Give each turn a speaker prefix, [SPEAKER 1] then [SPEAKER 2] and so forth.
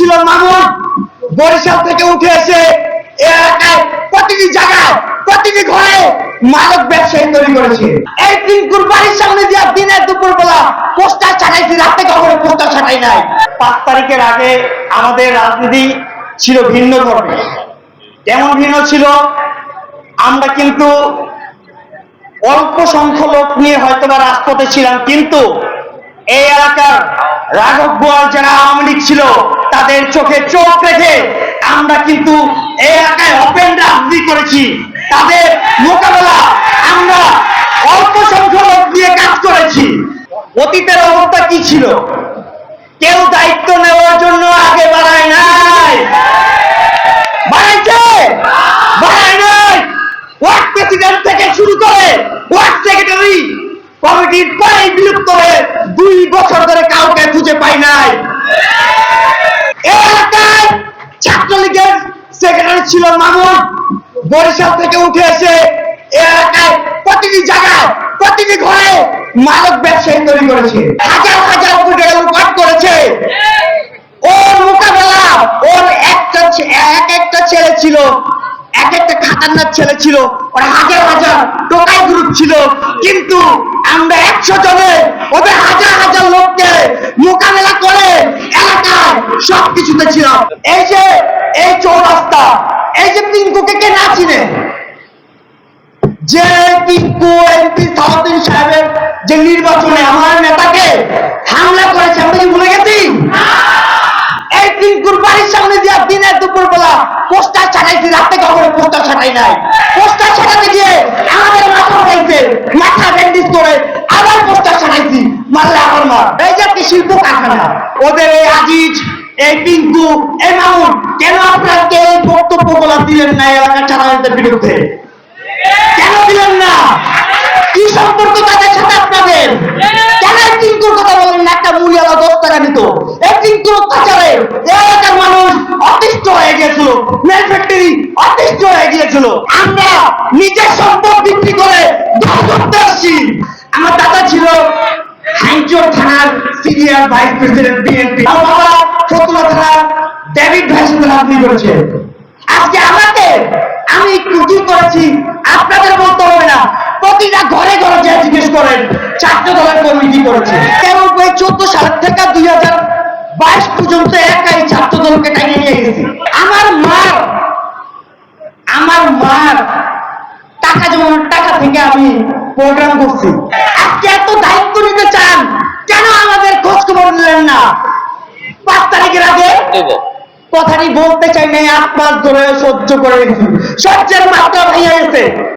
[SPEAKER 1] ছিল মামুন। বরিশাল থেকে উঠে এসে এলাকায় প্রতিটি জায়গায়, প্রতিটি ঘরে মাদক ব্যবসায়ী তৈরি করেছে। এই পিঙ্কুর বাড়ির সামনে দিয়া দিনে দুপুর বেলা পোস্টার ছাটাইছি, রাতে কখনো পোস্টার ছাটাই নাই। পাঁচ তারিখের আগে আমাদের রাজনীতি ছিল ভিন্ন ধর্মে কেমন ভিন্ন ছিল? আমরা কিন্তু অল্প সংখ্যক লোক নিয়ে হয়তো বা রাজপথে ছিলাম, কিন্তু এই এলাকার রাঘব বোয়াল যারা আওয়ামী লীগ ছিল, তাদের চোখে চোখ রেখে আমরা কিন্তু এই এলাকায় ওপেন রাজনীতি করেছি। তাদের মোকাবেলা আমরা অল্প সংখ্যক দিয়ে কাজ করেছি। অতীতের অবস্থা কি ছিল? কেউ দায়িত্ব নেওয়ার জন্য আগে বাড়ায় নাই। বাড়াইছে বাড়ায় নাই। ওয়ার্ড প্রেসিডেন্ট থেকে শুরু করে ওয়ার্ড সেক্রেটারি কমিটির প্রায় বিলুপ্ত হয়ে দুই বছর ধরে কাউকে খুঁজে পাই নাই এই এলাকায় সেক্রেটারি ছিল মামুন, বরিশাল থেকে উঠে এসে এলাকায় প্রতিটি জায়গায়, প্রতিটি ঘরে মাদক ব্যবসায়ী করেছে। হাজার হাজার কোটি টাকা করেছে। ওর মোকাবেলা, ওর একটা এক একটা ছেলে ছিল, এক একটা খাতারনাক ছেলে ছিল, ওর হাজার হাজার টোকাই গ্রুপ ছিল। কিন্তু আমরা একশো জনে ওদের হাজার হাজার লোককে মোকাবেলা করে এলাকায় সব কিছুতে ছিলাম। এই যে এই চৌরাস্তা, এই যে পিঙ্কুকে কে না চিনে? যে পিঙ্কু এমপি সাউদ্দিন সাহেবের যে নির্বাচনে আমার নেতাকে হামলা করেছে আমরা কি ভুলে গেছি এই পিঙ্কুর বাড়ির সামনে দিয়া দিনে দুপুর বেলা পোস্টার ছাড়াইছি রাতে পোস্টার ছাড়াই নাই। পোস্টার গিয়ে আমাদের মাথা উঠাইছে মাথা ব্যান্ডিজ করে আবার পোস্টার ছাড়াইছি মারলে আমার মার। এই যে শিল্প কারখানা ওদের এই আজিজ, এই পিঙ্কু, এই মামুন, কেন আপনারা কেউ বক্তব্য বলা দিলেন না এলাকার ছাত্রদের বিরুদ্ধে কেন দিলেন না? কি সম্পর্ক তাদের সাথে আপনাদের? কেন এই টিঙ্কুর কথা বলেন না? একটা মুলিয়ালা দশ টাকা নিত এই টিঙ্কুর অত্যাচারে এলাকার মানুষ অতিষ্ঠ হয়ে গিয়েছিল। মেল ফ্যাক্টরি অতিষ্ঠ হয়ে গিয়েছিল। আমরা নিজের সম্পদ বিক্রি করে করতে আসছি। আমার দাদা ছিল হাইচর থানার সিনিয়র ভাইস প্রেসিডেন্ট, বিএনপি। আমার বাবা ফতুল্লা থানার ডেভিড ভাইয়ের সাথে রাজনীতি করেছে। আজকে আমাকে আমি কুটি করেছি। আপনাদের বলতে হবে না। প্রতিটা ঘরে ঘরে যা জিজ্ঞেস করেন ছাত্র দলের কমিটি করেছে? কেমন ওই চোদ্দ সাল থেকে দুই হাজার বাইশ পর্যন্ত একাই ছাত্র দলকে টানিয়ে নিয়ে গেছি আমার মার আমার মার টাকা জমানোর টাকা থেকে আমি প্রোগ্রাম করছি। আজকে এত দায়িত্ব নিতে চান, কেন আমাদের খোঁজ খবর নিলেন না? পাঁচ তারিখের আগে কথাটি বলতে চাই নাই মাস ধরে সহ্য করে সহ্যের মাত্রা ভাইয়া গেছে।